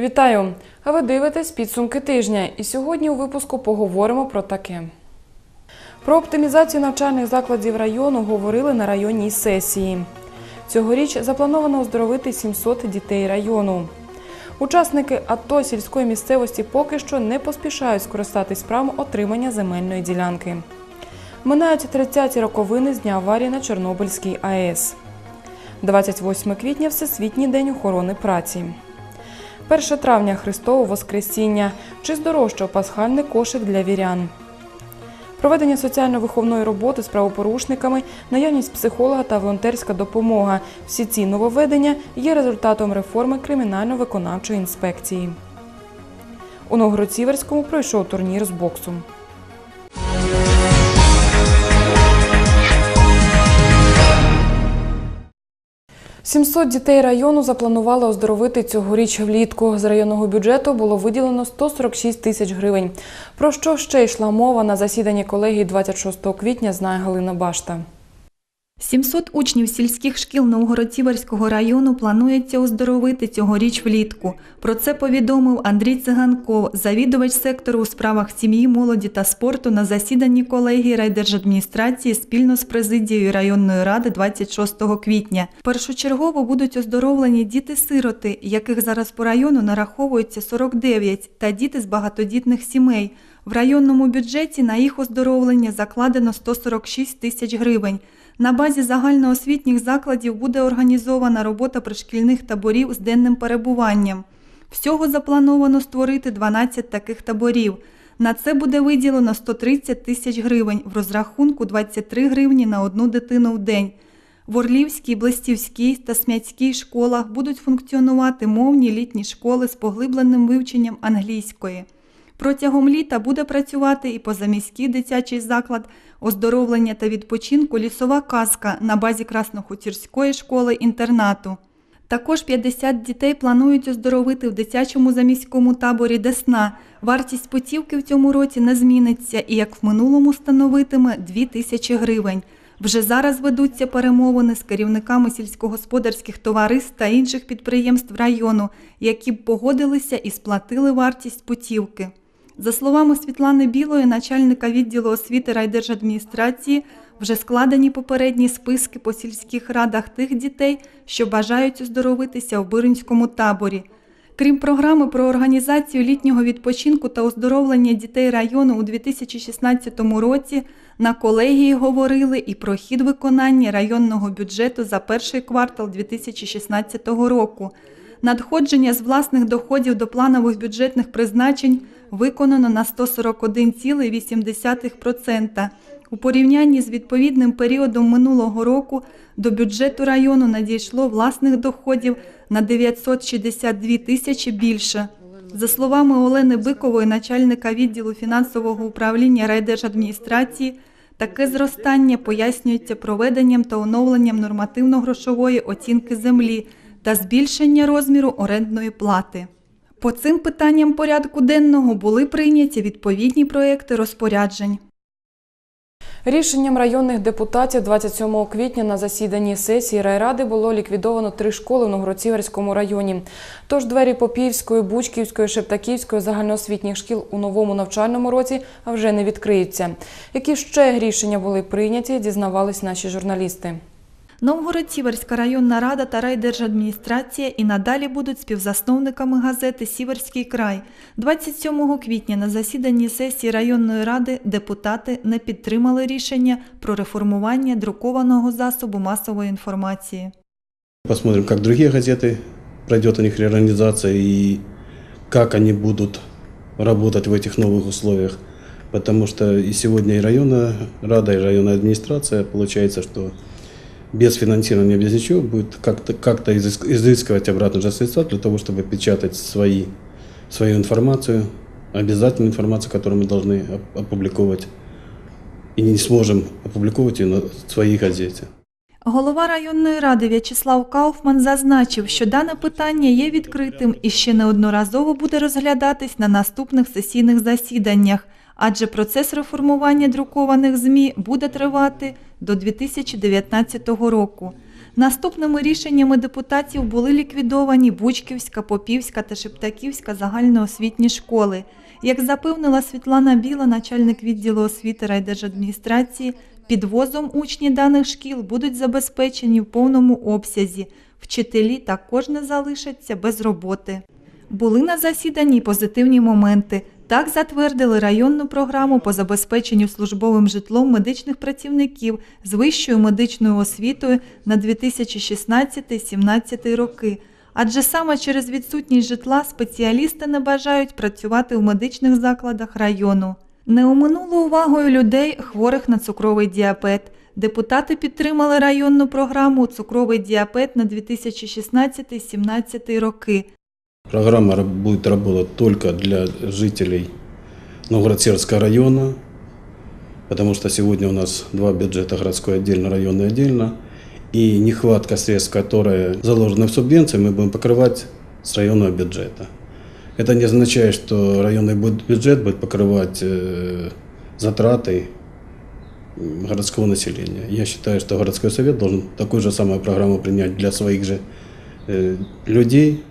Вітаю! А ви дивитесь підсумки тижня. І сьогодні у випуску поговоримо про таке. Про оптимізацію навчальних закладів району говорили на районній сесії. Цьогоріч заплановано оздоровити 700 дітей району. Учасники АТО сільської місцевості поки що не поспішають скористатись правом отримання земельної ділянки. Минають 30-ті роковини з дня аварії на Чорнобильській АЕС. 28 квітня Всесвітній день охорони праці. 1 травня Христово Воскресіння. Чи здорожчав пасхальний кошик для вірян? Проведення соціально-виховної роботи з правопорушниками, наявність психолога та волонтерська допомога. Всі ці нововведення є результатом реформи кримінально-виконавчої інспекції. У Новгород-Сіверському пройшов турнір з боксу. «700 дітей району запланували оздоровити цьогоріч влітку. З районного бюджету було виділено 146 тисяч гривень. Про що ще йшла мова на засіданні колегії 26 квітня, знає Галина Башта. 700 учнів сільських шкіл Новгород-Сіверського району планується оздоровити цьогоріч влітку. Про це повідомив Андрій Циганков, завідувач сектору у справах сім'ї, молоді та спорту на засіданні колегії райдержадміністрації спільно з президією районної ради 26 квітня. Першочергово будуть оздоровлені діти-сироти, яких зараз по району нараховується 49, та діти з багатодітних сімей. В районному бюджеті на їх оздоровлення закладено 146 тисяч гривень. На базі загальноосвітніх закладів буде організована робота пришкільних таборів з денним перебуванням. Всього заплановано створити 12 таких таборів. На це буде виділено 130 тисяч гривень в розрахунку 23 гривні на одну дитину в день. В Орлівській, Блестівській та Смяцькій школах будуть функціонувати мовні літні школи з поглибленим вивченням англійської. Протягом літа буде працювати і позаміський дитячий заклад оздоровлення та відпочинку лісова казка на базі Краснохутірської школи-інтернату. Також 50 дітей планують оздоровити в дитячому заміському таборі Десна. Вартість путівки в цьому році не зміниться і, як в минулому, становитиме 2 тисячі гривень. Вже зараз ведуться перемовини з керівниками сільськогосподарських товариств та інших підприємств району, які б погодилися і сплатили вартість путівки. За словами Світлани Білої, начальника відділу освіти райдержадміністрації, вже складені попередні списки по сільських радах тих дітей, що бажають оздоровитися в Биринському таборі. Крім програми про організацію літнього відпочинку та оздоровлення дітей району у 2016 році, на колегії говорили і про хід виконання районного бюджету за перший квартал 2016 року. Надходження з власних доходів до планових бюджетних призначень виконано на 141,8%. У порівнянні з відповідним періодом минулого року до бюджету району надійшло власних доходів на 962 тисячі більше. За словами Олени Бикової, начальника відділу фінансового управління райдержадміністрації, таке зростання пояснюється проведенням та оновленням нормативно-грошової оцінки землі та збільшення розміру орендної плати. По цим питанням порядку денного були прийняті відповідні проекти розпоряджень. Рішенням районних депутатів 27 квітня на засіданні сесії райради було ліквідовано три школи в Новгород-Сіверському районі. Тож двері Попівської, Бучківської, Шептаківської загальноосвітніх шкіл у новому навчальному році вже не відкриються. Які ще рішення були прийняті, дізнавались наші журналісти. Новгород-Сіверська районна рада та райдержадміністрація і надалі будуть співзасновниками газети Сіверський край. 27 квітня на засіданні сесії районної ради депутати не підтримали рішення про реформування друкованого засобу масової інформації. Посмотрим, как другие газеты пройдет у них реорганизация и как они будут работать в этих новых условиях. Потому что и сегодня и районная рада, и районная администрация, получается, что без финансирования, без ничего, будет как-то как изыскивать обратно же средства для того, чтобы печатать свои, свою информацию, обязательную информацию, которую мы должны оп- опубликовать. И не сможем опубликовать ее на своей газете. Голова районної ради В'ячеслав Кауфман зазначив, що дане питання є відкритим і ще неодноразово буде розглядатись на наступних сесійних засіданнях, адже процес реформування друкованих ЗМІ буде тривати до 2019 року. Наступними рішеннями депутатів були ліквідовані Бучківська, Попівська та Шептаківська загальноосвітні школи. Як запевнила Світлана Біла, начальник відділу освіти райдержадміністрації, підвозом учні даних шкіл будуть забезпечені в повному обсязі. Вчителі також не залишаться без роботи. Були на засіданні позитивні моменти. Так затвердили районну програму по забезпеченню службовим житлом медичних працівників з вищою медичною освітою на 2016-17 роки. Адже саме через відсутність житла спеціалісти не бажають працювати в медичних закладах району. Не оминуло увагою людей, хворих на цукровий діабет. Депутати підтримали районну програму Цукровий діабет на 2016-17 роки. Программа ра- будет работать только для жителей Новгород-Серского района, потому что сегодня у нас два бюджета, городской отдельно, районный отдельно, и нехватка средств, которые заложены в субвенции, мы будем покрывать с районного бюджета. Это не означает, что районный бю- бюджет будет покрывать э, затраты городского населения. Я считаю, что городской совет должен такую же самую программу принять для своих же э, людей,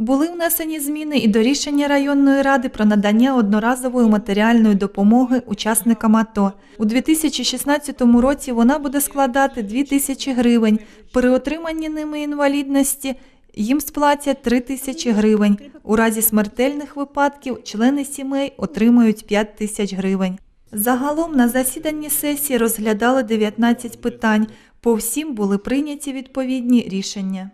Були внесені зміни і до рішення районної ради про надання одноразової матеріальної допомоги учасникам АТО. У 2016 році вона буде складати 2 тисячі гривень. При отриманні ними інвалідності їм сплатять 3 тисячі гривень. У разі смертельних випадків члени сімей отримають 5 тисяч гривень. Загалом на засіданні сесії розглядали 19 питань. По всім були прийняті відповідні рішення.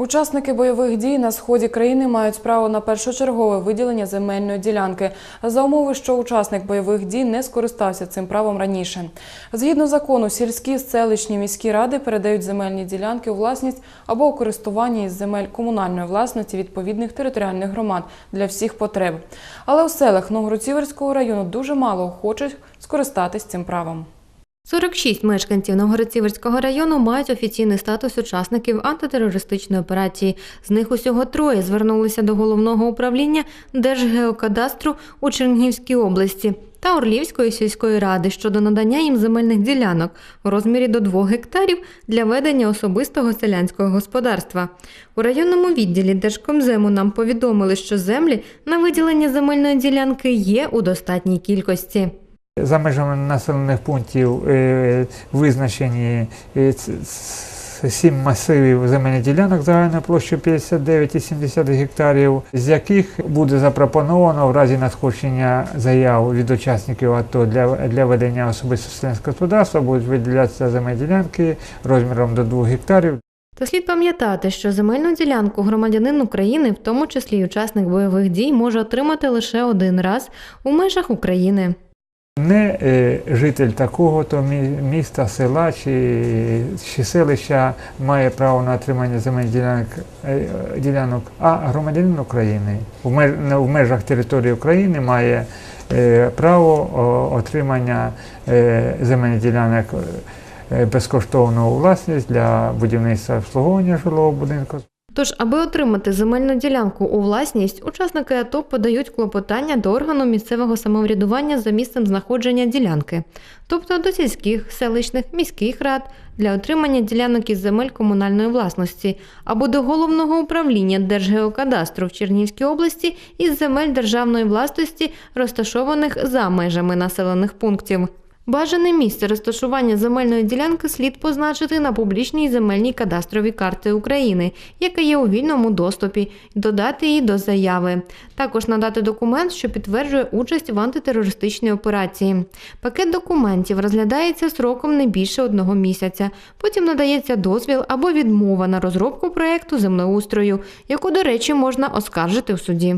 Учасники бойових дій на сході країни мають право на першочергове виділення земельної ділянки за умови, що учасник бойових дій не скористався цим правом раніше. Згідно закону, сільські, селищні, міські ради передають земельні ділянки у власність або у користування із земель комунальної власності відповідних територіальних громад для всіх потреб. Але у селах Новгород-Сіверського району дуже мало охочих скористатись цим правом. 46 мешканців Новгород-Сіверського району мають офіційний статус учасників антитерористичної операції. З них усього троє звернулися до головного управління Держгеокадастру у Чернігівській області та Орлівської сільської ради щодо надання їм земельних ділянок у розмірі до 2 гектарів для ведення особистого селянського господарства. У районному відділі Держкомзему нам повідомили, що землі на виділення земельної ділянки є у достатній кількості. За межами населених пунктів е, визначені е, сім масивів земельних ділянок загальною площею 59,7 гектарів, з яких буде запропоновано в разі надходження заяв від учасників АТО для, для ведення особистого селянського господарства будуть виділятися земельні ділянки розміром до 2 гектарів. Та слід пам'ятати, що земельну ділянку громадянин України, в тому числі й учасник бойових дій, може отримати лише один раз у межах України. Не е, житель такого то міста, села чи, чи селища має право на отримання земельних ділянок, е, ділянок, а громадянин України в, меж, в межах території України має е, право отримання земельних ділянок безкоштовно власність для будівництва обслуговування жилого будинку. Тож, аби отримати земельну ділянку у власність, учасники АТО подають клопотання до органу місцевого самоврядування за місцем знаходження ділянки, тобто до сільських, селищних, міських рад для отримання ділянок із земель комунальної власності або до головного управління Держгеокадастру в Чернігівській області із земель державної власності, розташованих за межами населених пунктів. Бажане місце розташування земельної ділянки слід позначити на публічній земельній кадастровій карті України, яка є у вільному доступі, додати її до заяви. Також надати документ, що підтверджує участь в антитерористичній операції. Пакет документів розглядається сроком не більше одного місяця. Потім надається дозвіл або відмова на розробку проекту землеустрою, яку, до речі, можна оскаржити в суді.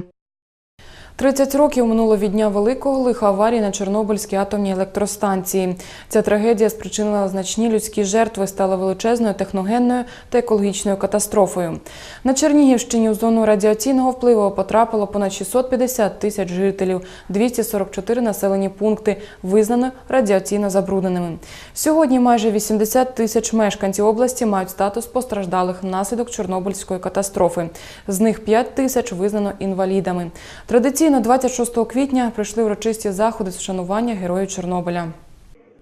30 років минуло від дня великого лиха аварії на Чорнобильській атомній електростанції. Ця трагедія спричинила значні людські жертви, стала величезною техногенною та екологічною катастрофою. На Чернігівщині у зону радіаційного впливу потрапило понад 650 тисяч жителів, 244 населені пункти визнано радіаційно забрудненими. Сьогодні майже 80 тисяч мешканців області мають статус постраждалих внаслідок Чорнобильської катастрофи. З них 5 тисяч визнано інвалідами. Традиційно 26 квітня прийшли урочисті заходи з вшанування героїв Чорнобиля.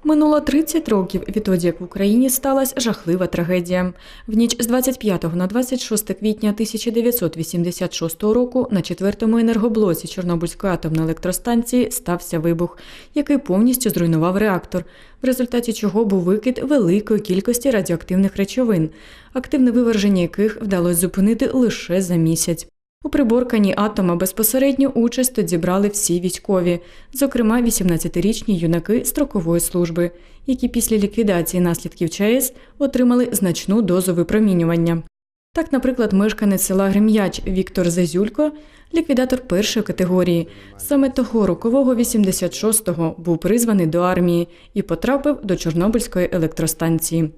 Минуло 30 років відтоді, як в Україні сталася жахлива трагедія. В ніч з 25 на 26 квітня 1986 року на четвертому енергоблоці Чорнобильської атомної електростанції стався вибух, який повністю зруйнував реактор, в результаті чого був викид великої кількості радіоактивних речовин, активне виверження яких вдалося зупинити лише за місяць. У приборканні атома безпосередню участь тут зібрали всі військові, зокрема 18-річні юнаки строкової служби, які після ліквідації наслідків ЧАЕС отримали значну дозу випромінювання. Так, наприклад, мешканець села Грем'яч Віктор Зазюлько, ліквідатор першої категорії, саме того рокового 86-го був призваний до армії і потрапив до Чорнобильської електростанції.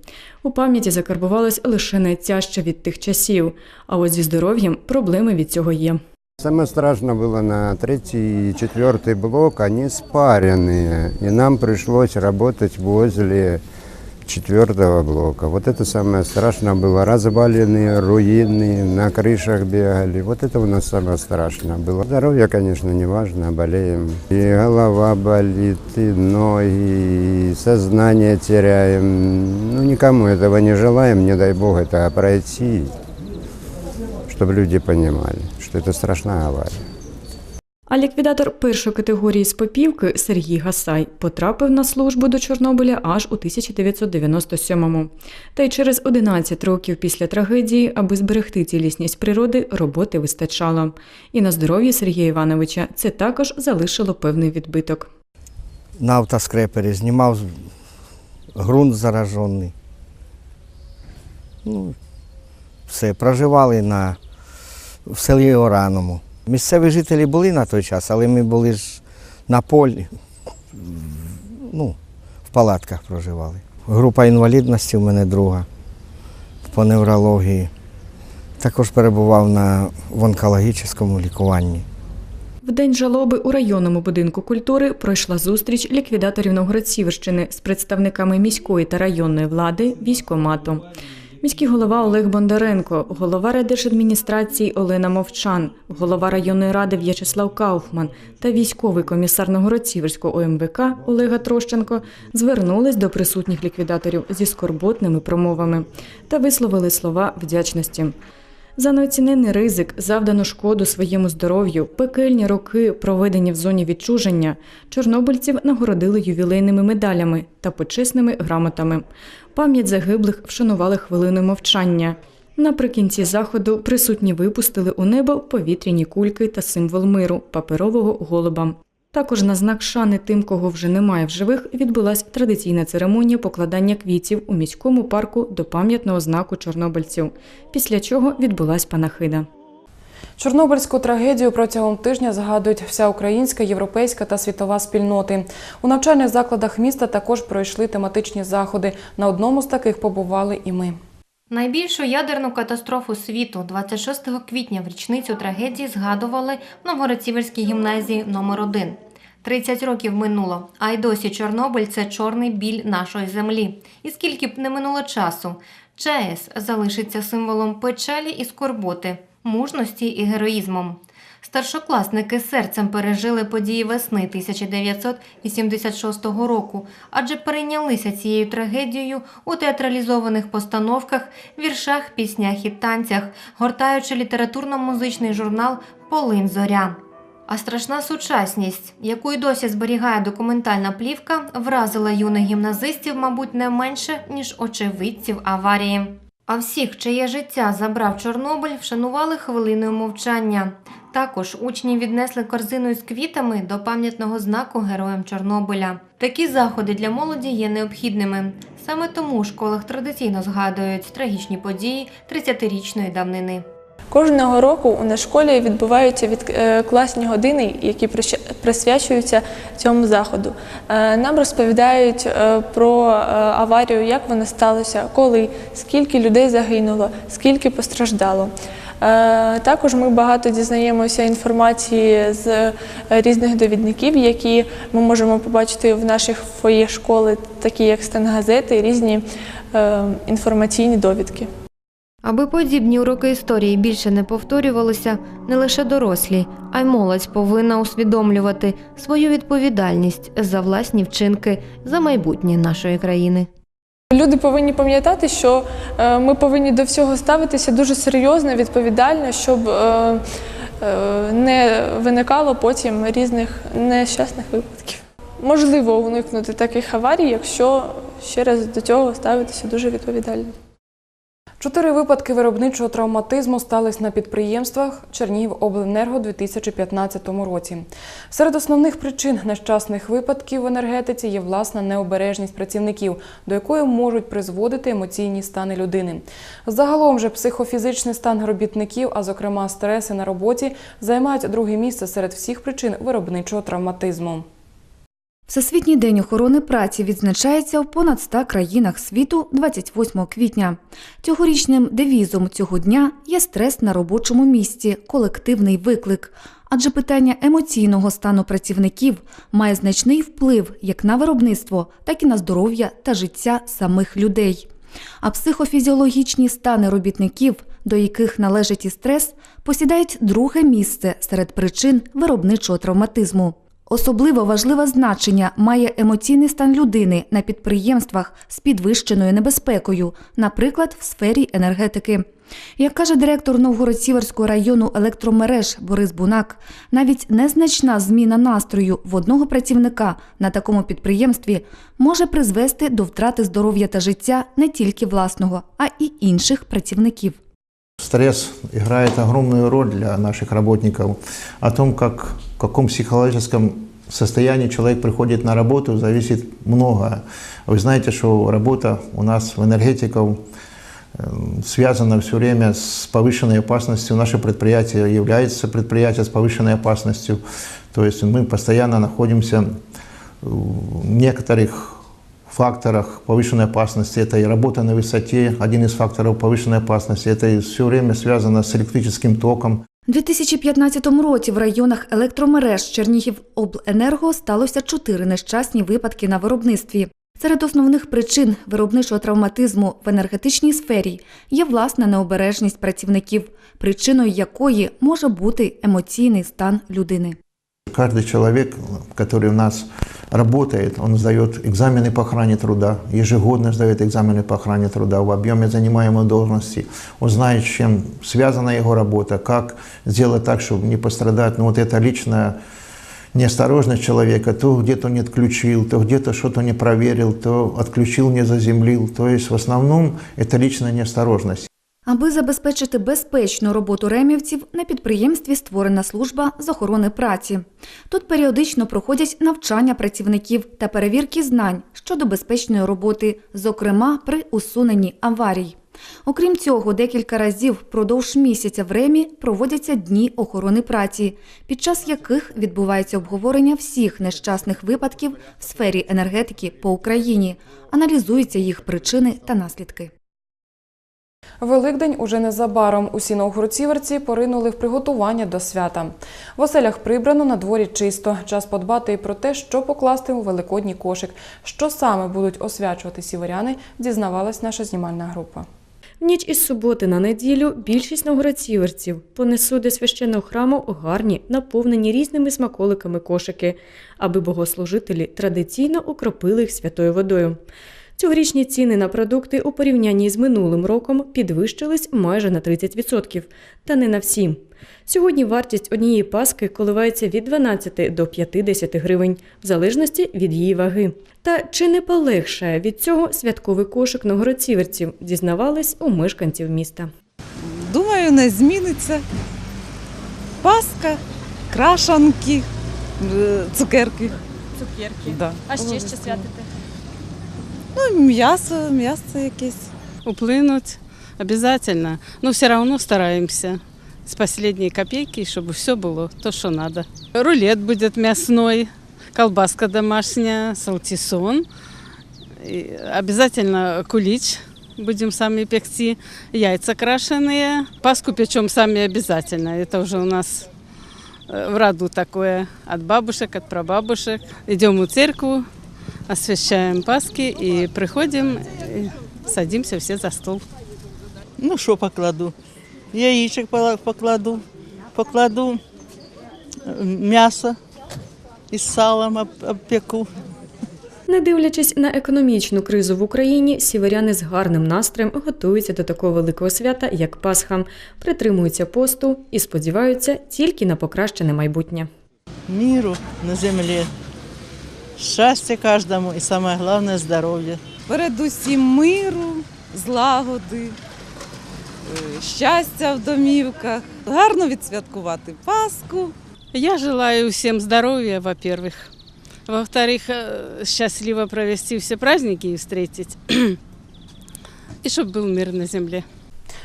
У пам'яті закарбувалось лише найтяжче від тих часів, а от зі здоров'ям проблеми від цього є. Самое страшное было на третий и четвертый блок, они спаренные, и нам пришлось работать возле четвертого блока. Вот это самое страшное было. Разваленные, руины, на крышах бегали. Вот это у нас самое страшное было. Здоровье, конечно, не важно, болеем. И голова болит, и ноги, и сознание теряем. Ну, никому этого не желаем, не дай бог это пройти чтобы люди понимали, что это страшная авария. А ліквідатор першої категорії з Попівки Сергій Гасай потрапив на службу до Чорнобиля аж у 1997-му. Та й через 11 років після трагедії, аби зберегти цілісність природи, роботи вистачало. І на здоров'ї Сергія Івановича це також залишило певний відбиток. на автоскрепері, знімав ґрунт заражений. Ну, все, проживали на, в селі Ораному. Місцеві жителі були на той час, але ми були ж на полі, ну, в палатках проживали. Група інвалідності у мене друга по неврології. Також перебував на, в онкологічному лікуванні. В день жалоби у районному будинку культури пройшла зустріч ліквідаторів Новгород-Сіверщини з представниками міської та районної влади військомату. Міський голова Олег Бондаренко, голова райдержадміністрації Олена Мовчан, голова районної ради В'ячеслав Кауфман та військовий комісар Новгород-Сіверського ОМВК Олега Трощенко звернулись до присутніх ліквідаторів зі скорботними промовами та висловили слова вдячності. За неоцінений ризик, завдану шкоду своєму здоров'ю, пекельні роки, проведені в зоні відчуження, чорнобильців нагородили ювілейними медалями та почесними грамотами. Пам'ять загиблих вшанували хвилиною мовчання. Наприкінці заходу присутні випустили у небо повітряні кульки та символ миру паперового голуба. Також на знак шани тим, кого вже немає в живих, відбулася традиційна церемонія покладання квітів у міському парку до пам'ятного знаку чорнобильців, після чого відбулась панахида. Чорнобильську трагедію протягом тижня згадують вся українська, європейська та світова спільноти. У навчальних закладах міста також пройшли тематичні заходи. На одному з таких побували і ми. Найбільшу ядерну катастрофу світу 26 квітня в річницю трагедії згадували в Новгород-Сіверській гімназії номер 1 30 років минуло, а й досі Чорнобиль це чорний біль нашої землі. І скільки б не минуло часу, ЧАЕС залишиться символом печалі і скорботи, мужності і героїзмом. Старшокласники серцем пережили події весни 1986 року, адже перейнялися цією трагедією у театралізованих постановках, віршах, піснях і танцях, гортаючи літературно-музичний журнал Полин Зоря. А страшна сучасність, яку й досі зберігає документальна плівка, вразила юних гімназистів, мабуть, не менше, ніж очевидців аварії. А всіх, чиє життя забрав Чорнобиль, вшанували хвилиною мовчання. Також учні віднесли корзину з квітами до пам'ятного знаку героям Чорнобиля. Такі заходи для молоді є необхідними. Саме тому у школах традиційно згадують трагічні події 30-річної давнини. Кожного року у нас школі відбуваються від, е, класні години, які присвячуються цьому заходу. Е, Нам розповідають е, про аварію, як вона сталася, коли, скільки людей загинуло, скільки постраждало. Е, Також ми багато дізнаємося інформації з е, різних довідників, які ми можемо побачити в наших фоє школи, такі як стенгазети, різні е, інформаційні довідки. Аби подібні уроки історії більше не повторювалися, не лише дорослі, а й молодь повинна усвідомлювати свою відповідальність за власні вчинки за майбутнє нашої країни. Люди повинні пам'ятати, що е, ми повинні до всього ставитися дуже серйозно, відповідально, щоб е, е, не виникало потім різних нещасних випадків. Можливо уникнути таких аварій, якщо ще раз до цього ставитися дуже відповідально. Чотири випадки виробничого травматизму стались на підприємствах Чернігівобленерго у 2015 році. Серед основних причин нещасних випадків в енергетиці є власна необережність працівників, до якої можуть призводити емоційні стани людини. Загалом же психофізичний стан робітників, а зокрема стреси на роботі, займають друге місце серед всіх причин виробничого травматизму. Всесвітній день охорони праці відзначається в понад 100 країнах світу 28 квітня. Цьогорічним девізом цього дня є стрес на робочому місці, колективний виклик. Адже питання емоційного стану працівників має значний вплив як на виробництво, так і на здоров'я та життя самих людей. А психофізіологічні стани робітників, до яких належить і стрес, посідають друге місце серед причин виробничого травматизму. Особливо важливе значення має емоційний стан людини на підприємствах з підвищеною небезпекою, наприклад, в сфері енергетики. Як каже директор Новгород-Сіверського району електромереж Борис Бунак, навіть незначна зміна настрою в одного працівника на такому підприємстві може призвести до втрати здоров'я та життя не тільки власного, а й інших працівників. Стресс играет огромную роль для наших работников. О том, как, каком психологическом состоянии человек приходит на работу, зависит многое. Вы знаете, что работа у нас в энергетиков э, связана все время с повышенной опасностью. Наше предприятие является предприятием с повышенной опасностью. То есть мы постоянно находимся в некоторых факторах повышенной опасности. Это и работа на высоте, один из факторов повышенной опасности. Это все время связано с электрическим током. У 2015 році в районах електромереж Чернігівобленерго сталося чотири нещасні випадки на виробництві. Серед основних причин виробничого травматизму в енергетичній сфері є власна необережність працівників, причиною якої може бути емоційний стан людини. Каждый человек, который у нас работает, он сдает экзамены по охране труда, ежегодно сдает экзамены по охране труда в объеме занимаемой должности. Он знает, с чем связана его работа, как сделать так, чтобы не пострадать. Но вот это личная неосторожность человека, то где-то не отключил, то где-то что-то не проверил, то отключил, не заземлил. То есть в основном это личная неосторожность. Аби забезпечити безпечну роботу ремівців, на підприємстві створена служба з охорони праці. Тут періодично проходять навчання працівників та перевірки знань щодо безпечної роботи, зокрема при усуненні аварій. Окрім цього, декілька разів впродовж місяця в Ремі проводяться дні охорони праці, під час яких відбувається обговорення всіх нещасних випадків в сфері енергетики по Україні, аналізуються їх причини та наслідки. Великдень уже незабаром. Усі новгородціверці поринули в приготування до свята. В оселях прибрано, на дворі чисто. Час подбати і про те, що покласти у великодній кошик. Що саме будуть освячувати сіверяни, дізнавалась наша знімальна група. В ніч із суботи на неділю більшість новгородцівців понесуть до священного храму гарні, наповнені різними смаколиками кошики, аби богослужителі традиційно окропили їх святою водою. Цьогорічні ціни на продукти у порівнянні з минулим роком підвищились майже на 30%. Та не на всі. Сьогодні вартість однієї паски коливається від 12 до 50 гривень, в залежності від її ваги. Та чи не полегшає від цього святковий кошик новгородцівців, дізнавались у мешканців міста. Думаю, не зміниться. Паска, крашанки, е, цукерки. Цукерки. Да. А ще що святите? Ну, м'ясо, м'ясо якесь. Уплинуть обязательно. Но все равно стараемся с последней копейки, чтобы все было то, что надо. Рулет будет мясной, колбаска домашняя, салтисон. И обязательно кулич будем сами пекти, яйца крашеные. Паску печем сами обязательно. Это уже у нас э, в роду такое от бабушек, от прабабушек. Идем в церковь, освящаем Пасхи и приходим, и садимся все за стол. Ну, що покладу? Пола- покладу, покладу е, м'ясо із салом об- обпеку. Не дивлячись на економічну кризу в Україні, сіверяни з гарним настроєм готуються до такого великого свята, як Пасха, притримуються посту і сподіваються тільки на покращене майбутнє. Міру на землі, щастя кожному і саме головне здоров'я. Передусім миру, злагоди, е, щастя в домівках, гарно відсвяткувати Пасху. Я желаю всем здоровья, во-первых. Во-вторых, э, счастливо провести все праздники и встретить. И чтобы был мир на земле.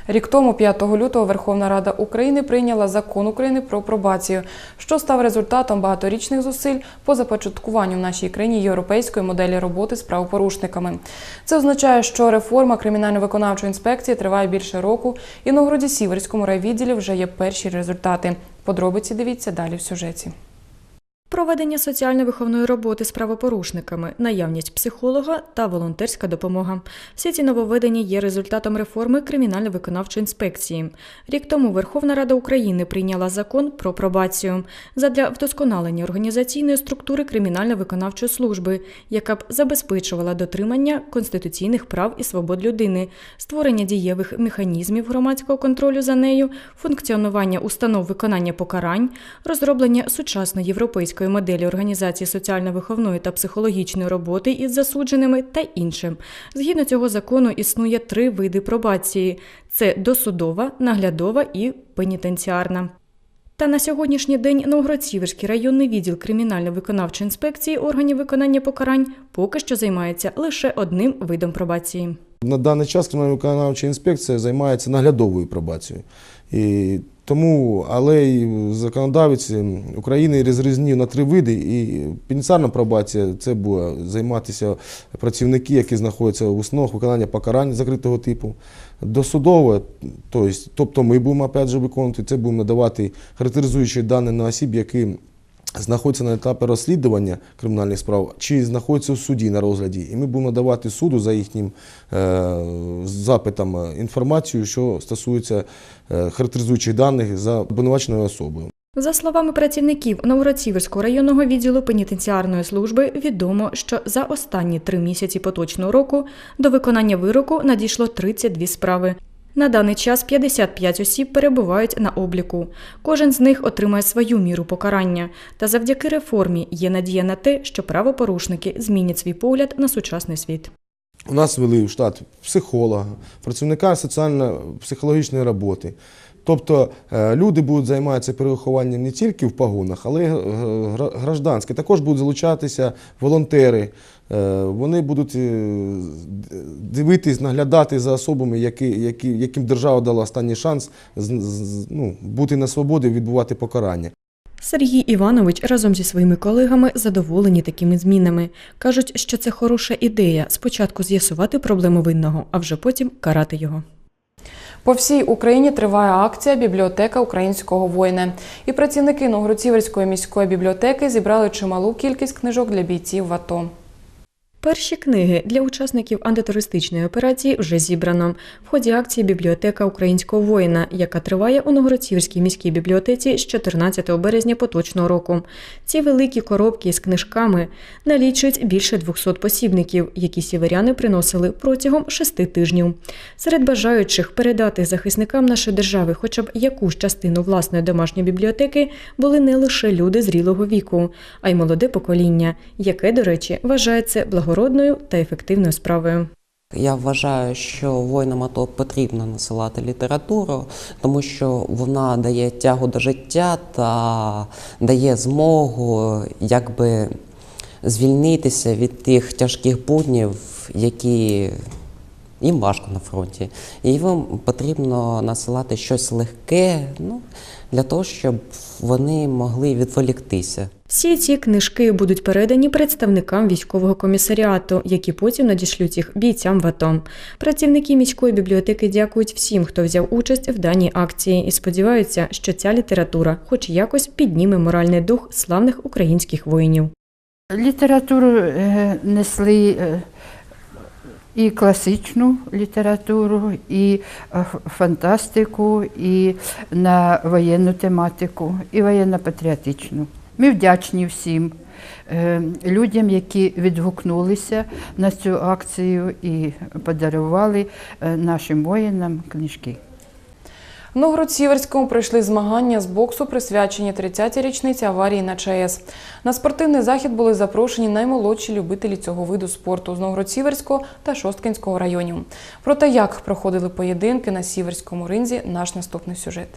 Рік тому, 5 лютого, Верховна Рада України прийняла закон України про пробацію, що став результатом багаторічних зусиль по започаткуванню в нашій країні європейської моделі роботи з правопорушниками. Це означає, що реформа кримінально-виконавчої інспекції триває більше року, і на городі Сіверському райвідділі вже є перші результати. Подробиці дивіться далі в сюжеті. Проведення соціально-виховної роботи з правопорушниками, наявність психолога та волонтерська допомога. Всі ці нововведення є результатом реформи кримінально-виконавчої інспекції. Рік тому Верховна Рада України прийняла закон про пробацію задля вдосконалення організаційної структури кримінально-виконавчої служби, яка б забезпечувала дотримання конституційних прав і свобод людини, створення дієвих механізмів громадського контролю за нею, функціонування установ виконання покарань, розроблення сучасної європейської моделі організації соціально-виховної та психологічної роботи із засудженими та іншим. Згідно цього закону існує три види пробації: це досудова, наглядова і пенітенціарна. Та на сьогоднішній день Новгород-Сіверський районний відділ кримінально-виконавчої інспекції органів виконання покарань поки що займається лише одним видом пробації. На даний час кримінально-виконавча інспекція займається наглядовою пробацією. І тому, але й законодавець України розрізнив на три види, і пеніціарна пробація це буде займатися працівники, які знаходяться в установах виконання покарань закритого типу. Досудове, тобто ми будемо опять же виконувати, це будемо надавати характеризуючі дані на осіб, які знаходяться на етапі розслідування кримінальних справ чи знаходяться в суді на розгляді. І ми будемо давати суду за їхнім е, запитом е, інформацію, що стосується е, характеризуючих даних за обвинуваченою особою. За словами працівників Новгород-Сіверського районного відділу пенітенціарної служби, відомо, що за останні три місяці поточного року до виконання вироку надійшло 32 справи. На даний час 55 осіб перебувають на обліку. Кожен з них отримає свою міру покарання. Та завдяки реформі є надія на те, що правопорушники змінять свій погляд на сучасний світ. У нас ввели в штат психолога, працівника соціально-психологічної роботи. Тобто е, люди будуть займатися перехованням не тільки в погонах, але й е, гра- гражданське. Також будуть залучатися волонтери. Е, Вони будуть е, дивитись, наглядати за особами, які, які, яким держава дала останній шанс з- з- ну, бути на свободі, відбувати покарання. Сергій Іванович разом зі своїми колегами задоволені такими змінами. Кажуть, що це хороша ідея спочатку з'ясувати проблему винного, а вже потім карати його. По всій Україні триває акція Бібліотека українського воїна. І працівники Новгород-Сіверської міської бібліотеки зібрали чималу кількість книжок для бійців в АТО. Перші книги для учасників антитерористичної операції вже зібрано в ході акції Бібліотека українського воїна, яка триває у Новгородцівській міській бібліотеці з 14 березня поточного року. Ці великі коробки з книжками налічують більше 200 посібників, які сіверяни приносили протягом шести тижнів. Серед бажаючих передати захисникам нашої держави хоча б якусь частину власної домашньої бібліотеки були не лише люди зрілого віку, а й молоде покоління, яке, до речі, вважається благородною та ефективною справою. Я вважаю, що воїнам АТО потрібно насилати літературу, тому що вона дає тягу до життя та дає змогу якби звільнитися від тих тяжких буднів, які їм важко на фронті. І їм потрібно насилати щось легке, ну, для того, щоб вони могли відволіктися. Всі ці книжки будуть передані представникам військового комісаріату, які потім надішлють їх бійцям в АТО. Працівники міської бібліотеки дякують всім, хто взяв участь в даній акції, і сподіваються, що ця література, хоч якось, підніме моральний дух славних українських воїнів. Літературу е, несли е, і класичну літературу, і е, фантастику, і на воєнну тематику, і воєнно-патріотичну. Ми вдячні всім е, людям, які відгукнулися на цю акцію і подарували е, нашим воїнам книжки. В Новгород-Сіверському пройшли змагання з боксу, присвячені 30-й річниці аварії на ЧАЕС. На спортивний захід були запрошені наймолодші любителі цього виду спорту з Новгород-Сіверського та Шосткинського районів. Про те, як проходили поєдинки на Сіверському ринзі, наш наступний сюжет.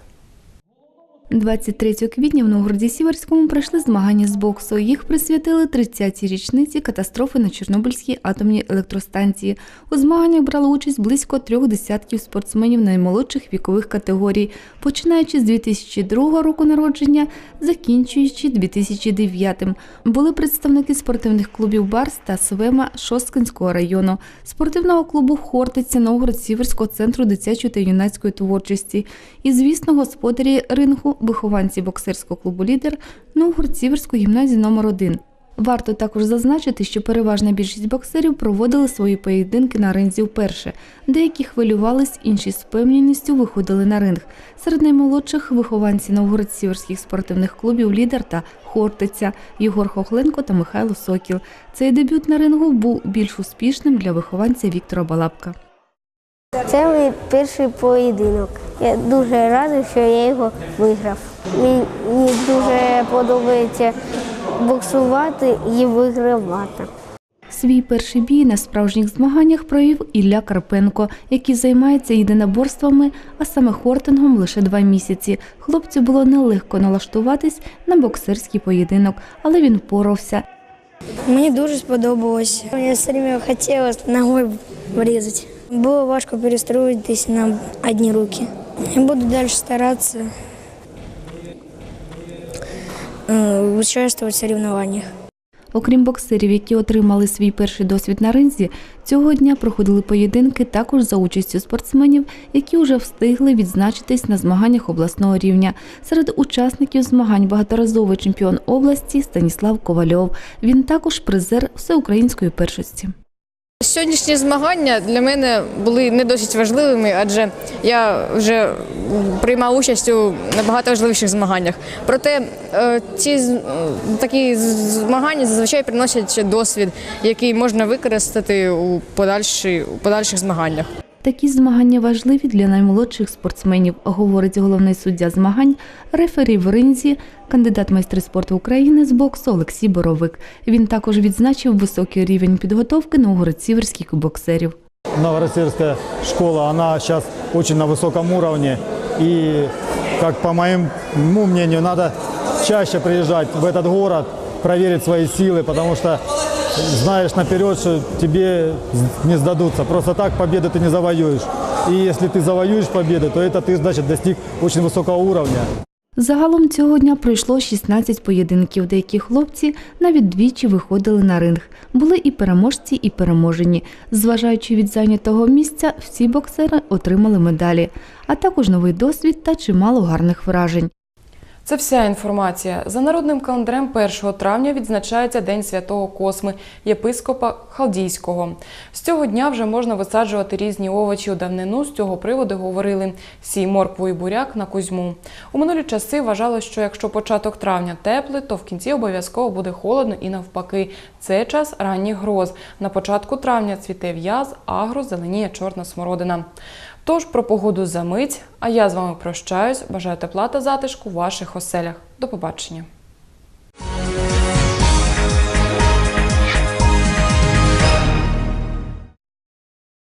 23 квітня в Новгороді Сіверському пройшли змагання з боксу. Їх присвятили 30-й річниці катастрофи на Чорнобильській атомній електростанції. У змаганнях брали участь близько трьох десятків спортсменів наймолодших вікових категорій, починаючи з 2002 року народження, закінчуючи 2009. Були представники спортивних клубів Барс та Свема Шосткинського району, спортивного клубу Хортиця Новгород-Сіверського центру дитячої та юнацької творчості і, звісно, господарі рингу, вихованці боксерського клубу Лідер Новгород-Сіверської гімназії номер 1 Варто також зазначити, що переважна більшість боксерів проводили свої поєдинки на ринзі вперше. Деякі хвилювались, інші з впевненістю виходили на ринг. Серед наймолодших вихованці Новгород-Сіверських спортивних клубів Лідер та Хортиця Єгор Хохленко та Михайло Сокіл. Цей дебют на рингу був більш успішним для вихованця Віктора Балабка. Це мій перший поєдинок. Я дуже радий, що я його виграв. Мені дуже подобається боксувати і вигравати. Свій перший бій на справжніх змаганнях провів Ілля Карпенко, який займається єдиноборствами, а саме хортингом лише два місяці. Хлопцю було нелегко налаштуватись на боксерський поєдинок, але він впорався. Мені дуже сподобалось. Я все время хотіла ногою врізати. Було важко перестроїтись на одні руки. Я буду далі старатися е, участвувати в соревнованиях. Окрім боксерів, які отримали свій перший досвід на ринзі, цього дня проходили поєдинки також за участю спортсменів, які вже встигли відзначитись на змаганнях обласного рівня. Серед учасників змагань багаторазовий чемпіон області Станіслав Ковальов. Він також призер всеукраїнської першості. Сьогоднішні змагання для мене були не досить важливими, адже я вже приймав участь у набагато важливіших змаганнях. Проте е, ці такі змагання зазвичай приносять досвід, який можна використати у, подальших змаганнях. Такі змагання важливі для наймолодших спортсменів, говорить головний суддя змагань, рефері в ринзі, кандидат майстри спорту України з боксу Олексій Боровик. Він також відзначив високий рівень підготовки новгород-сіверських боксерів. Новороссийская школа, она сейчас очень на высоком уровне. И, как по моему мнению, надо чаще приезжать в этот город, проверить свои силы, потому что знаешь наперед, что тебе не сдадутся. Просто так победы ты не завоюешь. И если ты завоюешь победы, то это ты, значит, достиг очень высокого уровня. Загалом цього дня пройшло 16 поєдинків. Деякі хлопці навіть двічі виходили на ринг. Були і переможці, і переможені. Зважаючи від зайнятого місця, всі боксери отримали медалі, а також новий досвід та чимало гарних вражень. Це вся інформація. За народним календарем 1 травня відзначається День святого Косми, єпископа Халдійського. З цього дня вже можна висаджувати різні овочі у давнину. З цього приводу говорили сій моркву і буряк на Кузьму. У минулі часи вважалось, що якщо початок травня теплий, то в кінці обов'язково буде холодно і навпаки. Це час ранніх гроз. На початку травня цвіте в'яз, агро зеленіє чорна смородина. Тож про погоду за мить. А я з вами прощаюсь. Бажаю тепла та затишку в ваших оселях. До побачення.